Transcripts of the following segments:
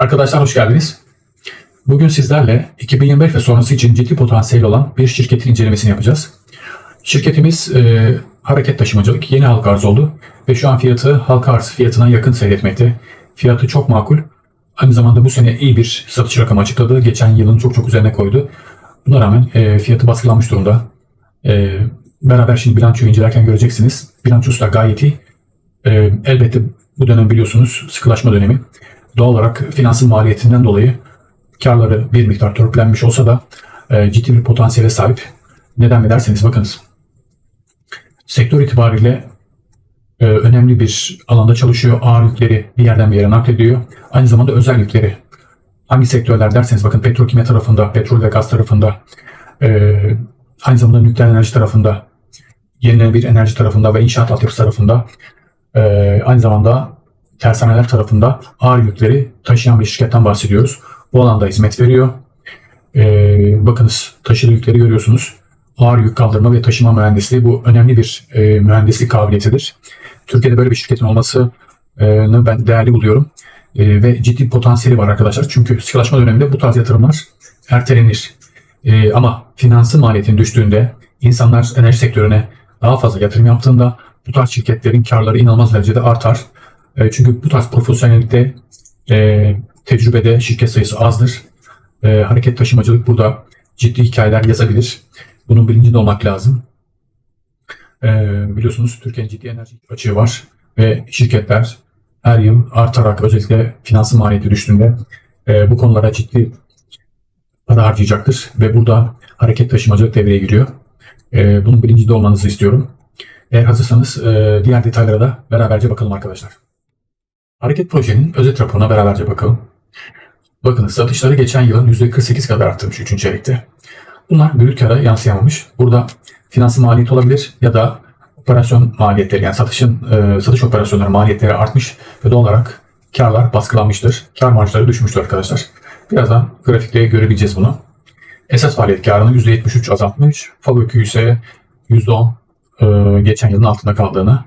Arkadaşlar hoş geldiniz. Bugün sizlerle 2025 ve sonrası için ciddi potansiyel olan bir şirketin incelemesini yapacağız. Şirketimiz e, hareket taşımacılık yeni halka arz oldu ve şu an fiyatı halka arz fiyatına yakın seyretmekte. Fiyatı çok makul. Aynı zamanda bu sene iyi bir satış rakamı açıkladı. Geçen yılın çok çok üzerine koydu. Buna rağmen e, fiyatı baskılanmış durumda. E, beraber şimdi bilançoyu incelerken göreceksiniz. Bilançosu da gayet iyi. E, elbette bu dönem biliyorsunuz sıkılaşma dönemi. Doğal olarak finansal maliyetinden dolayı karları bir miktar törpülenmiş olsa da e, ciddi bir potansiyele sahip. Neden mi derseniz bakınız. Sektör itibariyle e, önemli bir alanda çalışıyor. Ağır yükleri bir yerden bir yere naklediyor. Aynı zamanda özel yükleri. Hangi sektörler derseniz bakın petrokimya tarafında, petrol ve gaz tarafında, e, aynı zamanda nükleer enerji tarafında, yenilenebilir enerji tarafında ve inşaat altyapısı tarafında, e, aynı zamanda tersaneler tarafında ağır yükleri taşıyan bir şirketten bahsediyoruz. Bu alanda hizmet veriyor. Ee, bakınız taşıdığı yükleri görüyorsunuz. Ağır yük kaldırma ve taşıma mühendisliği bu önemli bir e, mühendislik kabiliyetidir. Türkiye'de böyle bir şirketin olmasını ben değerli buluyorum. E, ve ciddi potansiyeli var arkadaşlar. Çünkü sıkılaşma döneminde bu tarz yatırımlar ertelenir. E, ama finansal maliyetin düştüğünde insanlar enerji sektörüne daha fazla yatırım yaptığında bu tarz şirketlerin karları inanılmaz derecede artar. E, çünkü bu tarz profesyonellikte e, tecrübede şirket sayısı azdır. E, hareket taşımacılık burada ciddi hikayeler yazabilir. Bunun bilincinde olmak lazım. E, biliyorsunuz Türkiye'nin ciddi enerji açığı var ve şirketler her yıl artarak özellikle finansal maliyeti düştüğünde e, bu konulara ciddi para harcayacaktır ve burada hareket taşımacılık devreye giriyor. E, bunun bilincinde olmanızı istiyorum. Eğer hazırsanız e, diğer detaylara da beraberce bakalım arkadaşlar. Hareket projenin özet raporuna beraberce bakalım. Bakınız satışları geçen yılın %48 kadar arttırmış 3. çeyrekte. Bunlar brüt kara yansıyamamış. Burada finansal maliyet olabilir ya da operasyon maliyetleri yani satışın e, satış operasyonları maliyetleri artmış ve doğal olarak karlar baskılanmıştır. Kar marjları düşmüştür arkadaşlar. Birazdan grafikte görebileceğiz bunu. Esas faaliyet karını %73 azaltmış. Fabrik ise %10 e, geçen yılın altında kaldığını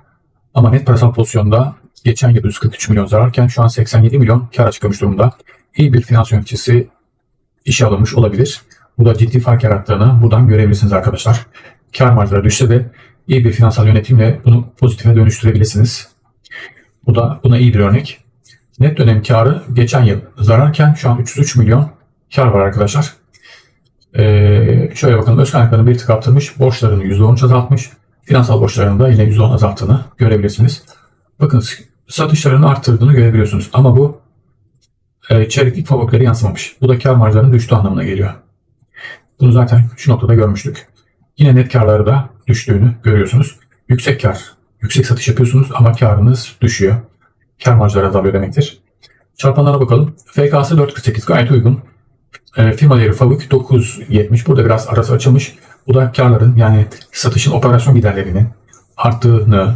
ama net parasal pozisyonda geçen yıl 143 milyon zararken şu an 87 milyon kar açıklamış durumda. İyi bir finans yöneticisi işe alınmış olabilir. Bu da ciddi fark yarattığını buradan görebilirsiniz arkadaşlar. Kar marjları düşse de iyi bir finansal yönetimle bunu pozitife dönüştürebilirsiniz. Bu da buna iyi bir örnek. Net dönem karı geçen yıl zararken şu an 303 milyon kar var arkadaşlar. Ee, şöyle bakalım öz kaynaklarını bir tık arttırmış. Borçlarını %13 azaltmış. Finansal borçlarını da yine %10 azalttığını görebilirsiniz. Bakın satışlarını arttırdığını görebiliyorsunuz. Ama bu e, çeyreklik fabrikleri yansımamış. Bu da kar marjlarının düştüğü anlamına geliyor. Bunu zaten şu noktada görmüştük. Yine net karları da düştüğünü görüyorsunuz. Yüksek kar, yüksek satış yapıyorsunuz ama karınız düşüyor. Kar marjları azalıyor demektir. Çarpanlara bakalım. FK'sı 4.48 gayet uygun. E, firma değeri fabrik 9.70. Burada biraz arası açılmış. Bu da karların yani satışın operasyon giderlerinin arttığını,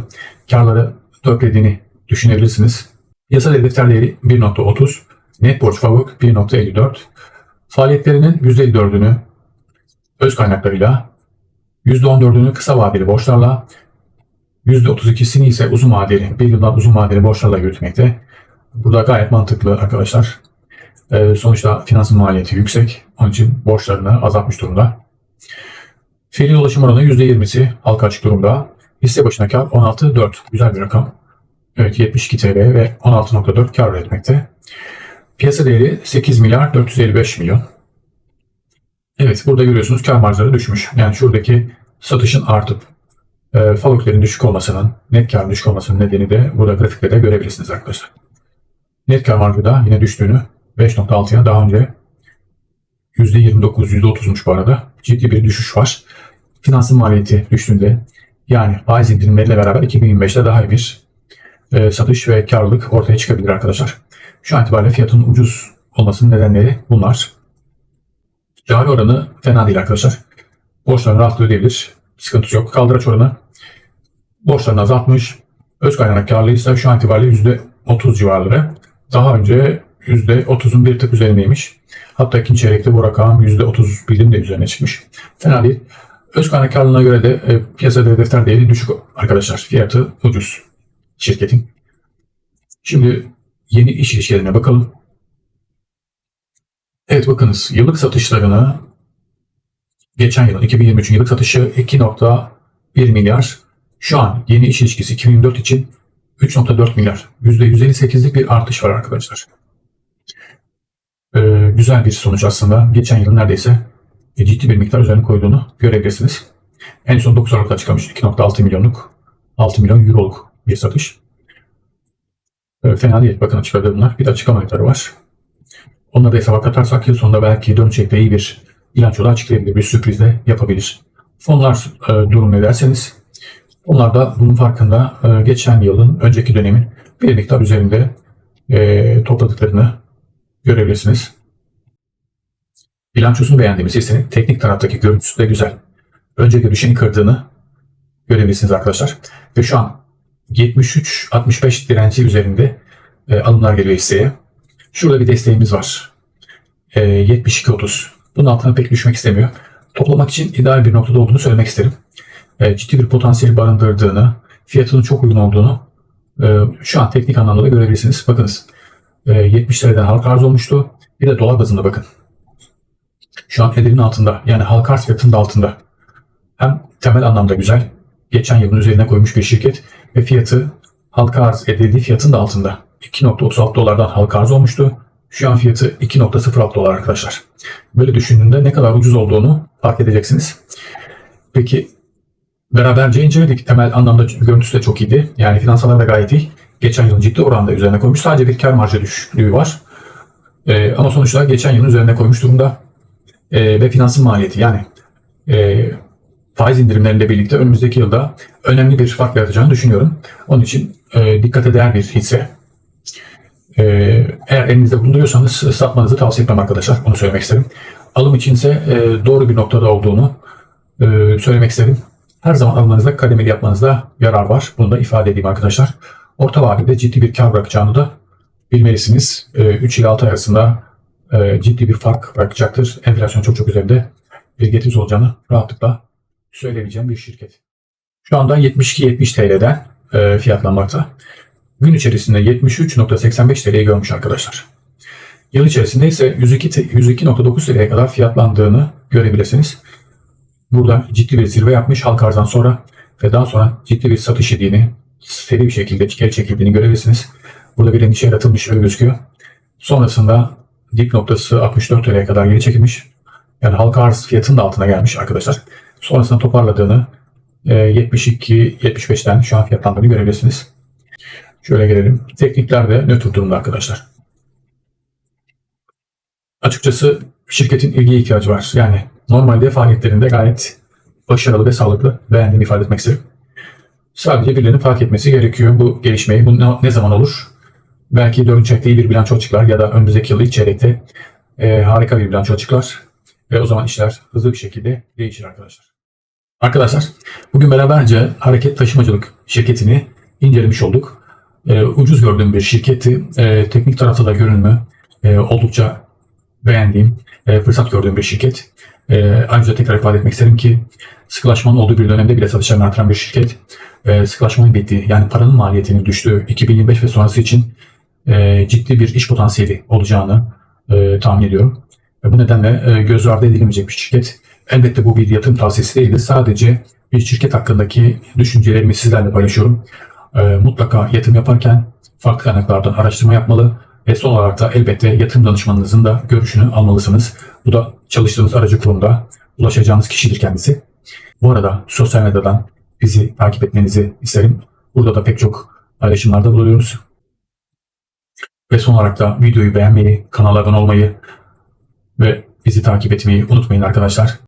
karları törpülediğini düşünebilirsiniz. Hedefler değeri 1.30, net borç fabrik 1.54, faaliyetlerinin %54'ünü öz kaynaklarıyla, %14'ünü kısa vadeli borçlarla, %32'sini ise uzun vadeli, bir yıldan uzun vadeli borçlarla yürütmekte. Burada gayet mantıklı arkadaşlar. Ee, sonuçta finansal maliyeti yüksek. Onun için borçlarını azaltmış durumda. Fiili dolaşım oranı %20'si halka açık durumda. Hisse başına kar 16.4. Güzel bir rakam. Evet 72 TL ve 16.4 kar üretmekte. Piyasa değeri 8 milyar 455 milyon. Evet burada görüyorsunuz kar marjları düşmüş. Yani şuradaki satışın artıp e, fabriklerin düşük olmasının, net kar düşük olmasının nedeni de burada grafikte de görebilirsiniz arkadaşlar. Net kar marjı da yine düştüğünü 5.6'ya daha önce %29, %30'muş bu arada. Ciddi bir düşüş var. Finansal maliyeti düştüğünde yani faiz indirimleriyle beraber 2025'te daha iyi bir e, satış ve karlılık ortaya çıkabilir arkadaşlar. Şu an itibariyle fiyatın ucuz olmasının nedenleri bunlar. Cari oranı fena değil arkadaşlar. Borçlarını rahatlıkla ödeyebilir. Sıkıntısı yok. Kaldıraç oranı borçlarını azaltmış. Öz kaynak karlılığı ise şu an itibariyle %30 civarları. Daha önce %30'un bir tık üzerindeymiş. Hatta ikinci çeyrekte bu rakam %31'in de üzerine çıkmış. Fena değil. Öz kaynak karlılığına göre de e, piyasada defter değeri düşük arkadaşlar. Fiyatı ucuz şirketin. Şimdi yeni iş ilişkilerine bakalım. Evet bakınız yıllık satışlarını geçen yıl 2023 yıllık satışı 2.1 milyar. Şu an yeni iş ilişkisi 2024 için 3.4 milyar. %158'lik bir artış var arkadaşlar. Ee, güzel bir sonuç aslında. Geçen yıl neredeyse e, ciddi bir miktar üzerine koyduğunu görebilirsiniz. En son 9 Aralık'ta çıkarmış 2.6 milyonluk 6 milyon euroluk bir satış. Ee, fena değil. Bakın açıkladığı bunlar. Bir de açıklama miktarı var. Onları da hesaba katarsak yıl sonunda belki dönecekte iyi bir bilanço da açıklayabilir. Bir sürpriz de yapabilir. Fonlar e, durum ne derseniz onlar da bunun farkında e, geçen yılın önceki dönemin bir miktar üzerinde e, topladıklarını görebilirsiniz. Bilançosunu beğendiğimiz hissenin teknik taraftaki görüntüsü de güzel. Önceki düşeni kırdığını görebilirsiniz arkadaşlar. Ve şu an 73-65 direnci üzerinde e, alımlar geliyor hisseye. Şurada bir desteğimiz var. E, 72-30. Bunun altına pek düşmek istemiyor. Toplamak için ideal bir noktada olduğunu söylemek isterim. E, ciddi bir potansiyel barındırdığını, fiyatının çok uygun olduğunu e, şu an teknik anlamda da görebilirsiniz. Bakınız e, 70 liradan halka arz olmuştu. Bir de dolar bazında bakın. Şu an ederin altında. Yani halka arz fiyatının da altında. Hem temel anlamda güzel. Geçen yılın üzerine koymuş bir şirket ve fiyatı halka arz edildiği fiyatın da altında. 2.36 dolardan halka arz olmuştu. Şu an fiyatı 2.06 dolar arkadaşlar. Böyle düşündüğünde ne kadar ucuz olduğunu fark edeceksiniz. Peki beraberce inceledik. Temel anlamda görüntüsü de çok iyiydi. Yani finansallar da gayet iyi. Geçen yılın ciddi oranda üzerine koymuş. Sadece bir kar marjı düşüklüğü var. Ee, ama sonuçta geçen yılın üzerine koymuş durumda. Ee, ve finansın maliyeti yani e, faiz indirimleriyle birlikte önümüzdeki yılda önemli bir fark yaratacağını düşünüyorum. Onun için e, dikkate değer bir hisse. E, eğer elinizde bulunduruyorsanız satmanızı tavsiye etmem arkadaşlar. Bunu söylemek isterim. Alım içinse e, doğru bir noktada olduğunu e, söylemek isterim. Her zaman almanızda kademeli yapmanızda yarar var. Bunu da ifade edeyim arkadaşlar. Orta vadede ciddi bir kar bırakacağını da bilmelisiniz. E, 3 ile 6 ay arasında e, ciddi bir fark bırakacaktır. Enflasyon çok çok üzerinde bir getirisi olacağını rahatlıkla söyleyebileceğim bir şirket. Şu anda 72-70 TL'den e, fiyatlanmakta. Gün içerisinde 73.85 TL'yi görmüş arkadaşlar. Yıl içerisinde ise 102 102.9 TL'ye kadar fiyatlandığını görebilirsiniz. Burada ciddi bir zirve yapmış halk arzdan sonra ve daha sonra ciddi bir satış yediğini, seri bir şekilde geri çekildiğini görebilirsiniz. Burada bir endişe yaratılmış gibi gözüküyor. Sonrasında dip noktası 64 TL'ye kadar geri çekilmiş. Yani halka arz fiyatının da altına gelmiş arkadaşlar. Sonrasında toparladığını 72-75'ten şu an fiyatlandığını görebilirsiniz. Şöyle gelelim. Tekniklerde nötr durumda arkadaşlar. Açıkçası şirketin ilgiye ihtiyacı var. Yani normalde faaliyetlerinde gayet başarılı ve sağlıklı beğendiğimi ifade etmek isterim. Sadece birilerinin fark etmesi gerekiyor bu gelişmeyi. Bu ne zaman olur? Belki dördüncü çeyrekte iyi bir bilanço açıklar ya da önümüzdeki yıl ilk çeyrekte e, harika bir bilanço açıklar. Ve o zaman işler hızlı bir şekilde değişir arkadaşlar. Arkadaşlar bugün beraberce hareket taşımacılık şirketini incelemiş olduk. E, ucuz gördüğüm bir şirketi e, teknik tarafta da görünümü e, oldukça beğendiğim, e, fırsat gördüğüm bir şirket. E, ayrıca tekrar ifade etmek isterim ki sıkılaşmanın olduğu bir dönemde bile satışlarını artıran bir şirket. E, sıkılaşmanın bittiği yani paranın maliyetinin düştüğü 2025 ve sonrası için e, ciddi bir iş potansiyeli olacağını e, tahmin ediyorum. Ve bu nedenle e, göz ardı edilemeyecek bir şirket. Elbette bu bir yatırım tavsiyesi değildir. Sadece bir şirket hakkındaki düşüncelerimi sizlerle paylaşıyorum. E, mutlaka yatırım yaparken farklı kaynaklardan araştırma yapmalı ve son olarak da elbette yatırım danışmanınızın da görüşünü almalısınız. Bu da çalıştığınız aracı kurumda ulaşacağınız kişidir kendisi. Bu arada sosyal medyadan bizi takip etmenizi isterim. Burada da pek çok paylaşımlarda bulunuyoruz. Ve son olarak da videoyu beğenmeyi, kanala abone olmayı ve bizi takip etmeyi unutmayın arkadaşlar.